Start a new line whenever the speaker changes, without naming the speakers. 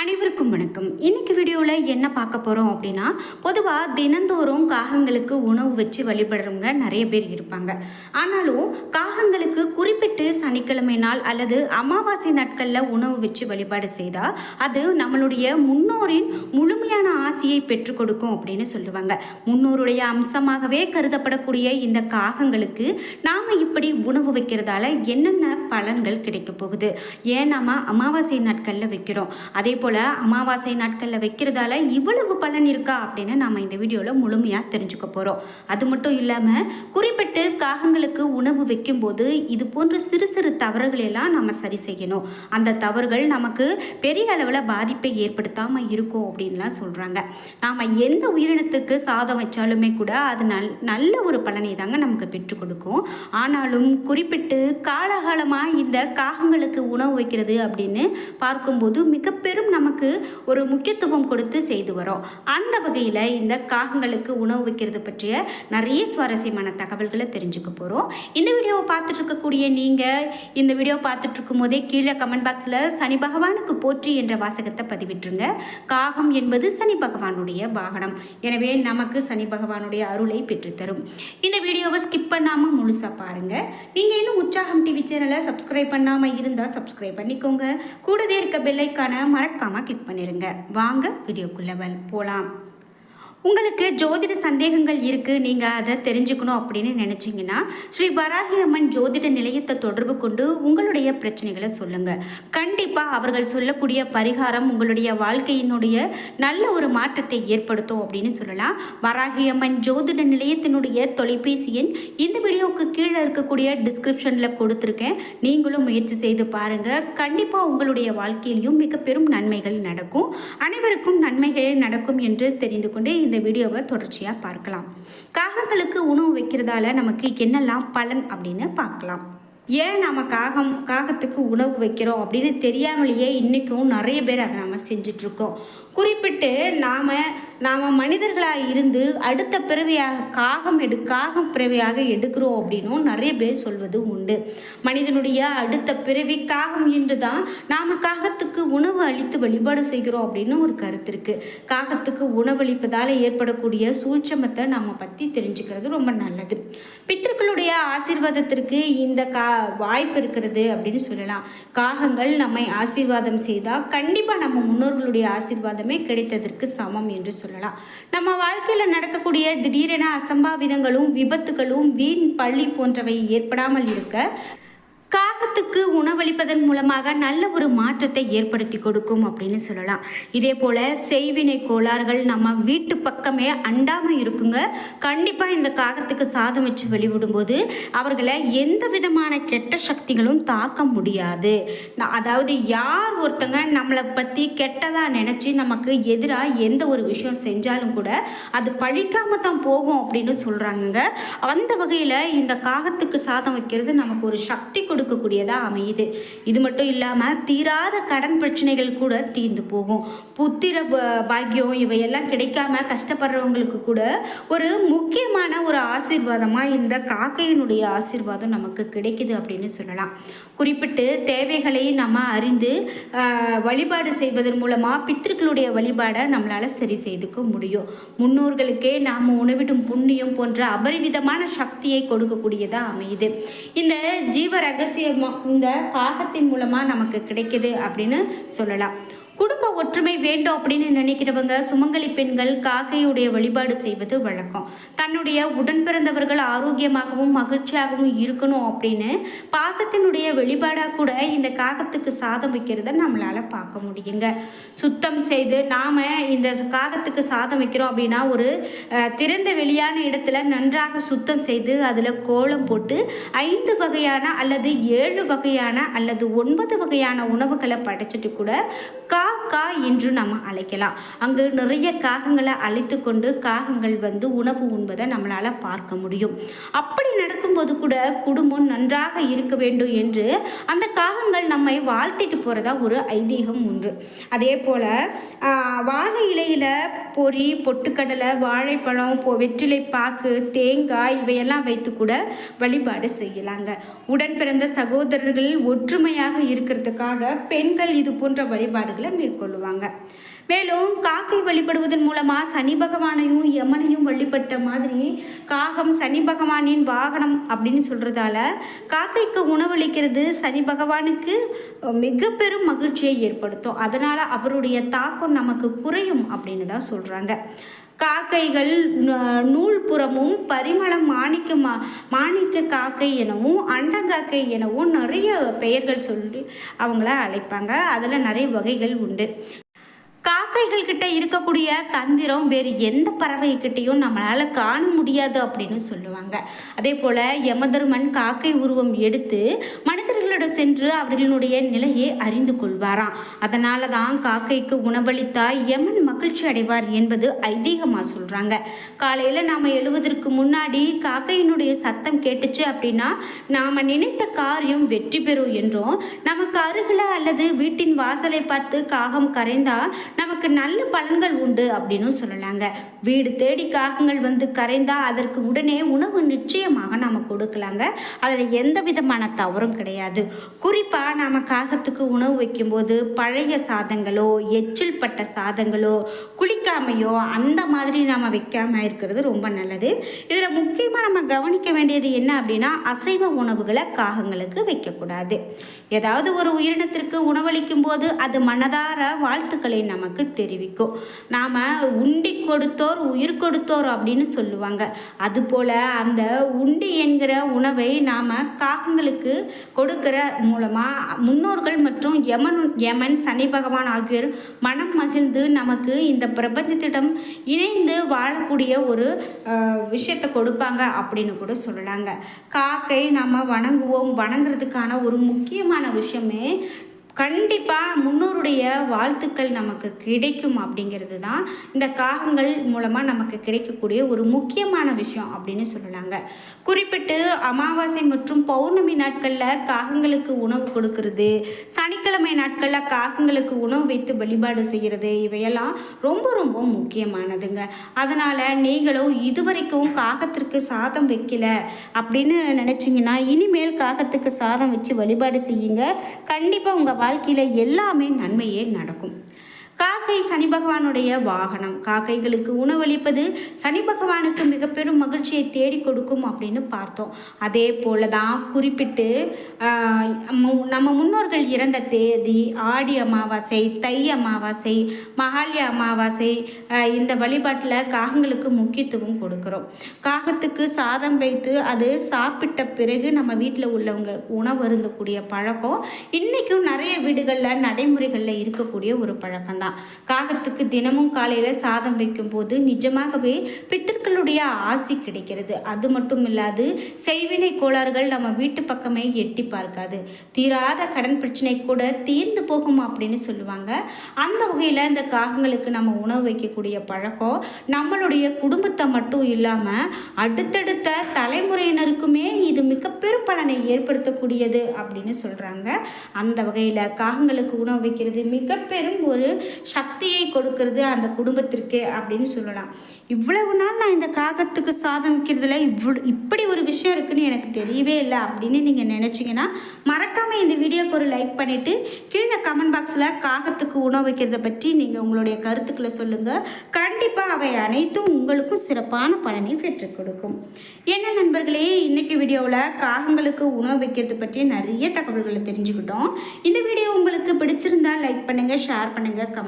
அனைவருக்கும் வணக்கம். இன்னைக்கு வீடியோவில் என்ன பார்க்க போகிறோம் அப்படின்னா பொதுவாக தினந்தோறும் காகங்களுக்கு உணவு வச்சு வழிபடுறவங்க நிறைய பேர் இருப்பாங்க. ஆனாலும் காகங்களுக்கு குறிப்பிட்டு சனிக்கிழமை நாள் அல்லது அமாவாசை நாட்களில் உணவு வச்சு வழிபாடு செய்தால் அது நம்மளுடைய முன்னோரின் முழுமையான ஆசையை பெற்றுக் கொடுக்கும் அப்படின்னு சொல்லுவாங்க. முன்னோருடைய அம்சமாகவே கருதப்படக்கூடிய இந்த காகங்களுக்கு நாம் இப்படி உணவு வைக்கிறதால என்னென்ன பலன்கள் கிடைக்க போகுது? ஏன் நாம் அமாவாசை நாட்களில் வைக்கிறோம்? அதே போல் அமாவாசை நாட்களில் வைக்கிறதால இவ்வளவு பலன் இருக்கா அப்படின்னு நாம் இந்த வீடியோவில் முழுமையாக தெரிஞ்சுக்க போகிறோம் அது மட்டும் இல்லாமல் குறிப்பிட்டு காகங்களுக்கு உணவு வைக்கும்போது இது போன்ற சிறு சிறு தவறுகள் எல்லாம் நம்ம சரி செய்யணும். அந்த தவறுகள் நமக்கு பெரிய அளவில் பாதிப்பை ஏற்படுத்தாமல் இருக்கும் அப்படின்லாம் சொல்கிறாங்க நாம் எந்த உயிரினத்துக்கு சாதம் வச்சாலுமே கூட அது நல் நல்ல ஒரு பலனை தாங்க நமக்கு பெற்றுக் கொடுக்கும். ஆனாலும் குறிப்பிட்டு காலகாலமாக இந்த காகங்களுக்கு உணவு வைக்கிறது அப்படின்னு பார்க்கும்போது மிக பெரும் நமக்கு ஒரு முக்கியத்துவம் கொடுத்து செய்து வரோம். அந்த வகையில் இந்த காகங்களுக்கு உணவு வைக்கிறது பற்றிய நிறைய சுவாரஸ்யமான தகவல்களை தெரிஞ்சுக்க போகிறோம் இந்த வீடியோவை பார்த்துட்டு இருக்கக்கூடிய நீங்கள் இந்த வீடியோ பார்த்துட்டு இருக்கும் போதே கீழே கமெண்ட் பாக்ஸில் சனி பகவானுக்கு போற்றி என்ற வாசகத்தை பதிவிட்டுருங்க. காகம் என்பது சனி பகவானுடைய வாகனம். எனவே நமக்கு சனி பகவானுடைய அருளை பெற்றுத்தரும். இந்த வீடியோவை ஸ்கிப் பண்ணாமல் முழுசாக பாருங்கள் நீங்கள் இன்னும் உற்சாகம் டிவி சேனலை சப்ஸ்கிரைப் பண்ணாமல் இருந்தால் சப்ஸ்கிரைப் பண்ணிக்கோங்க. கூடவே இருக்க பெல்லைக்கான மறக்காமல் கிளிக் பண்ணிடுங்க வாங்க வீடியோக்குள்ளவள் போகலாம் உங்களுக்கு ஜோதிட சந்தேகங்கள் இருக்குது நீங்கள் அதை தெரிஞ்சுக்கணும் அப்படின்னு நினச்சிங்கன்னா ஸ்ரீ வராகி அம்மன் ஜோதிட நிலையத்தை தொடர்பு கொண்டு உங்களுடைய பிரச்சனைகளை சொல்லுங்கள் கண்டிப்பாக அவர்கள் சொல்லக்கூடிய பரிகாரம் உங்களுடைய வாழ்க்கையினுடைய நல்ல ஒரு மாற்றத்தை ஏற்படுத்தும் அப்படின்னு சொல்லலாம். வராகி அம்மன் ஜோதிட நிலையத்தினுடைய தொலைபேசி எண் இந்த வீடியோவுக்கு கீழே இருக்கக்கூடிய டிஸ்கிரிப்ஷனில் கொடுத்துருக்கேன். நீங்களும் முயற்சி செய்து பாருங்கள் கண்டிப்பாக உங்களுடைய வாழ்க்கையிலையும் மிக பெரும் நன்மைகள் நடக்கும். அனைவருக்கும் நன்மைகள் நடக்கும் என்று தெரிந்து கொண்டு இந்த வீடியோவை தொடர்ச்சியாக பார்க்கலாம். காகங்களுக்கு உணவு வைக்கிறதால நமக்கு என்னெல்லாம் பலன் அப்படின்னு பார்க்கலாம். ஏன் நம்ம காகம் காகத்துக்கு உணவு வைக்கிறோம் அப்படின்னு தெரியாமலேயே இன்றைக்கும் நிறைய பேர் அதை நம்ம செஞ்சிட்ருக்கோம். குறிப்பிட்டு நாம் நாம் மனிதர்களாக இருந்து அடுத்த பிறவியாக காகம் எடு காகம் பிறவியாக எடுக்கிறோம் அப்படின்னும் நிறைய பேர் சொல்வது உண்டு. மனிதனுடைய அடுத்த பிறவி காகம் என்று தான் நாம் காகத்துக்கு உணவு அளித்து வழிபாடு செய்கிறோம் அப்படின்னு ஒரு கருத்து இருக்குது காகத்துக்கு உணவளிப்பதால் ஏற்படக்கூடிய சூட்சமத்தை நம்ம பற்றி தெரிஞ்சுக்கிறது ரொம்ப நல்லது. பித்தர்களுடைய ஆசீர்வாதத்திற்கு இந்த கா வாய்ப்பு இருக்கிறது அப்படின்னு சொல்லலாம். காகங்கள் நம்மை ஆசீர்வாதம் செய்தால் கண்டிப்பாக நம்ம முன்னோர்களுடைய ஆசீர்வாதமே கிடைத்ததற்கு சமம் என்று சொல்லலாம். நம்ம வாழ்க்கையில் நடக்கக்கூடிய திடீரென அசம்பாவிதங்களும் விபத்துகளும் வீண் பள்ளி போன்றவை ஏற்படாமல் இருக்க காற்றுக்கு உணவளிப்பதன் மூலமாக நல்ல ஒரு மாற்றத்தை ஏற்படுத்தி கொடுக்கும் அப்படின்னு சொல்லலாம். இதே போல் செய்வினை கோளாறுகள் நம்ம வீட்டு பக்கமே அண்டாமல் இருக்குங்க. கண்டிப்பாக இந்த காகத்துக்கு சாதம் வச்சு வெளிவிடும்போது அவர்களை எந்த விதமான கெட்ட சக்திகளும் தாக்க முடியாது. அதாவது யார் ஒருத்தங்க நம்மளை பற்றி கெட்டதாக நினச்சி நமக்கு எதிராக எந்த ஒரு விஷயம் செஞ்சாலும் கூட அது பழிக்காம தான் போகும் அப்படின்னு சொல்கிறாங்கங்க அந்த வகையில் இந்த காகத்துக்கு சாதம் வைக்கிறது நமக்கு ஒரு சக்தி கொடுக்கக்கூடியது தான் அமையுது. இது மட்டும் இல்லாமல் தீராத கடன் பிரச்சனைகள் கூட தீர்ந்து போகும். புத்திர பாக்கியம் இவையெல்லாம் கிடைக்காம கஷ்டப்படுறவங்களுக்கு கூட ஒரு முக்கியமான ஒரு ஆசீர்வாதமாக இந்த காக்கையினுடைய ஆசீர்வாதம் நமக்கு கிடைக்குது அப்படின்னு சொல்லலாம். குறிப்பிட்டு தேவைகளை நம்ம அறிந்து வழிபாடு செய்வதன் மூலமாக பித்திருக்களுடைய வழிபாடை நம்மளால் சரி செய்துக்க முடியும். முன்னோர்களுக்கே நாம் உணவிடும் புண்ணியம் போன்ற அபரிவிதமான சக்தியை கொடுக்கக்கூடியதாக அமையுது. இந்த ஜீவ ரகசியமாக இந்த காகத்தின் மூலமாக நமக்கு கிடைக்குது அப்படின்னு சொல்லலாம். குடும்ப ஒற்றுமை வேண்டும் அப்படின்னு நினைக்கிறவங்க சுமங்கலி பெண்கள் காக்கையுடைய வழிபாடு செய்வது வழக்கம். தன்னுடைய உடன் பிறந்தவர்கள் ஆரோக்கியமாகவும் மகிழ்ச்சியாகவும் இருக்கணும் அப்படின்னு பாசத்தினுடைய வெளிப்பாடாக கூட இந்த காகத்துக்கு சாதம் வைக்கிறத நம்மளால் பார்க்க முடியுங்க. சுத்தம் செய்து நாம் இந்த காகத்துக்கு சாதம் வைக்கிறோம் அப்படின்னா ஒரு திறந்த வெளியான இடத்துல நன்றாக சுத்தம் செய்து அதில் கோலம் போட்டு ஐந்து வகையான அல்லது ஏழு வகையான அல்லது ஒன்பது வகையான உணவுகளை படைச்சிட்டு கூட கா கா என்று நம்ம அழைக்கலாம். அங்கு நிறைய காகங்களை அழைத்து கொண்டு காகங்கள் வந்து உணவு உண்பதை நம்மளால் பார்க்க முடியும். அப்படி நடக்கும்போது கூட குடும்பம் நன்றாக இருக்க வேண்டும் என்று அந்த காகங்கள் நம்மை வாழ்த்திட்டு போகிறதா ஒரு ஐதீகம் உண்டு அதே போல் வாழை இலையில் பொறி பொட்டுக்கடலை வாழைப்பழம் வெற்றிலை பாக்கு தேங்காய் இவையெல்லாம் வைத்து கூட வழிபாடு செய்யலாங்க. உடன் பிறந்த சகோதரர்கள் ஒற்றுமையாக இருக்கிறதுக்காக பெண்கள் இது போன்ற வழிபாடுகளை மேற்கொள்ள மேற்கொள்ளுவாங்க. மேலும் காக்கை வழிபடுவதன் மூலமாக சனி பகவானையும் யமனையும் வழிபட்ட மாதிரி காகம் சனி பகவானின் வாகனம் அப்படின்னு சொல்கிறதால காக்கைக்கு உணவளிக்கிறது சனி பகவானுக்கு மிக பெரும் மகிழ்ச்சியை ஏற்படுத்தும். அதனால் அவருடைய தாக்கம் நமக்கு குறையும் அப்படின்னு தான் சொல்கிறாங்க காக்கைகள் நூல் புறமும் பரிமளம் மாணிக்க மா மாணிக்க காக்கை எனவும் அண்டங்காக்கை எனவும் நிறைய பெயர்கள் சொல்லி அவங்கள அழைப்பாங்க. அதில் நிறைய வகைகள் உண்டு. காக்கைகள் கிட்ட இருக்கக்கூடிய தந்திரம் வேறு எந்த பறவை கிட்டையும் நம்மளால காண முடியாது அப்படின்னு சொல்லுவாங்க. அதே போல யமதர்மன் காக்கை உருவம் எடுத்து மனிதர்களிடம் சென்று அவர்களுடைய நிலையை அறிந்து கொள்வாராம். அதனால தான் காக்கைக்கு உணவளித்தால் யமன் மகிழ்ச்சி அடைவார் என்பது ஐதீகமாக சொல்கிறாங்க காலையில் நாம் எழுவதற்கு முன்னாடி காக்கையினுடைய சத்தம் கேட்டுச்சு அப்படின்னா நாம் நினைத்த காரியம் வெற்றி பெறும் என்றும் நமக்கு அருகில் அல்லது வீட்டின் வாசலை பார்த்து காகம் கரைந்தால் நமக்கு நல்ல பலன்கள் உண்டு அப்படின்னு சொல்லலாங்க. வீடு தேடி காகங்கள் வந்து கரைந்தால் அதற்கு உடனே உணவு நிச்சயமாக நாம் கொடுக்கலாங்க. அதில் எந்த விதமான தவறும் கிடையாது. குறிப்பாக நாம் காகத்துக்கு உணவு வைக்கும்போது பழைய சாதங்களோ எச்சில் பட்ட சாதங்களோ குளிக்காமையோ அந்த மாதிரி நாம் வைக்காம இருக்கிறது ரொம்ப நல்லது. இதில் முக்கியமாக நம்ம கவனிக்க வேண்டியது என்ன அப்படின்னா அசைவ உணவுகளை காகங்களுக்கு வைக்கக்கூடாது. ஏதாவது ஒரு உயிரினத்திற்கு உணவளிக்கும் போது அது மனதார வாழ்த்துக்களை நமக்கு தெரிவிக்கும். நாம் உண்டி கொடுத்தோர் உயிர் கொடுத்தோர் அப்படின்னு சொல்லுவாங்க. அதுபோல் அந்த உண்டி என்கிற உணவை நாம் காகங்களுக்கு கொடுக்கிற மூலமாக முன்னோர்கள் மற்றும் யமன் யமன் சனி பகவான் ஆகியோர் மனம் மகிழ்ந்து நமக்கு இந்த பிரபஞ்சத்திடம் இணைந்து வாழக்கூடிய ஒரு விஷயத்தை கொடுப்பாங்க அப்படின்னு கூட சொல்லலாங்க. காக்கை நம்ம வணங்குவோம். வணங்குறதுக்கான ஒரு முக்கியமான விஷயமே கண்டிப்பாக முன்னோருடைய வாழ்த்துக்கள் நமக்கு கிடைக்கும் அப்படிங்கிறது தான் இந்த காகங்கள் மூலமாக நமக்கு கிடைக்கக்கூடிய ஒரு முக்கியமான விஷயம் அப்படின்னு சொல்லலாங்க குறிப்பிட்டு அமாவாசை மற்றும் பௌர்ணமி நாட்களில் காகங்களுக்கு உணவு கொடுக்கறது சனிக்கிழமை நாட்களில் காகங்களுக்கு உணவு வைத்து வழிபாடு செய்கிறது இவையெல்லாம் ரொம்ப ரொம்ப முக்கியமானதுங்க. அதனால் நீங்களும் இதுவரைக்கும் காகத்திற்கு சாதம் வைக்கல அப்படின்னு நினச்சிங்கன்னா இனிமேல் காகத்துக்கு சாதம் வச்சு வழிபாடு செய்யுங்க. கண்டிப்பாக உங்கள் வாழ்க்கையில் எல்லாமே நன்மையே நடக்கும். காக்கை சனி பகவானுடைய வாகனம். காக்கைகளுக்கு உணவளிப்பது சனி பகவானுக்கு மிக பெரும் மகிழ்ச்சியை தேடி கொடுக்கும் அப்படின்னு பார்த்தோம். அதே போல தான் குறிப்பிட்டு மு- நம்ம முன்னோர்கள் இறந்த தேதி ஆடி அமாவாசை தை அமாவாசை மகாலய அமாவாசை இந்த வழிபாட்டில் காகங்களுக்கு முக்கியத்துவம் கொடுக்குறோம். காகத்துக்கு சாதம் வைத்து அது சாப்பிட்ட பிறகு நம்ம வீட்டில் உள்ளவங்க உணவு அருந்தக்கூடிய பழக்கம் இன்றைக்கும் நிறைய வீடுகளில் நடைமுறைகளில் இருக்கக்கூடிய ஒரு சொல்லலாம் காகத்துக்கு தினமும் காலையில் சாதம் வைக்கும்போது நிஜமாகவே பித்தர்களுடைய ஆசி கிடைக்கிறது. அது மட்டும் இல்லாது செய்வினை கோளாறுகள் நம்ம வீட்டு பக்கமே எட்டி பார்க்காது. தீராத கடன் பிரச்சனை கூட தீர்ந்து போகும் அப்படின்னு சொல்லுவாங்க. அந்த வகையில் இந்த காகங்களுக்கு நம்ம உணவு வைக்கக்கூடிய பழக்கம் நம்மளுடைய குடும்பத்தை மட்டும் இல்லாமல் அடுத்தடுத்த தலைமுறையினருக்குமே இது மிக பெரும் பலனை ஏற்படுத்தக்கூடியது அப்படின்னு சொல்கிறாங்க அந்த வகையில் காகங்களுக்கு உணவு வைக்கிறது மிக பெரும் ஒரு சக்தியை கொடுக்கறது அந்த குடும்பத்திற்கு அப்படின்னு சொல்லலாம். இவ்வளவு நாள் நான் இந்த காகத்துக்கு சாதம் வைக்கிறதுல இவ்வளோ இப்படி ஒரு விஷயம் இருக்குன்னு எனக்கு தெரியவே இல்லை அப்படின்னு நீங்கள் நினச்சிங்கன்னா மறக்காமல் இந்த வீடியோக்கு ஒரு லைக் பண்ணிவிட்டு கீழே கமெண்ட் பாக்ஸில் காகத்துக்கு உணவு வைக்கிறத பற்றி நீங்கள் உங்களுடைய கருத்துக்களை சொல்லுங்கள் கண்டிப்பாக அவை அனைத்தும் உங்களுக்கும் சிறப்பான பலனை பெற்றுக் கொடுக்கும். என்ன நண்பர்களே இன்றைக்கு வீடியோவில் காகங்களுக்கு உணவு வைக்கிறது பற்றி நிறைய தகவல்களை தெரிஞ்சுக்கிட்டோம். இந்த வீடியோ உங்களுக்கு பிடிச்சிருந்தா லைக் பண்ணுங்கள் ஷேர் பண்ணுங்கள் கமெண்ட்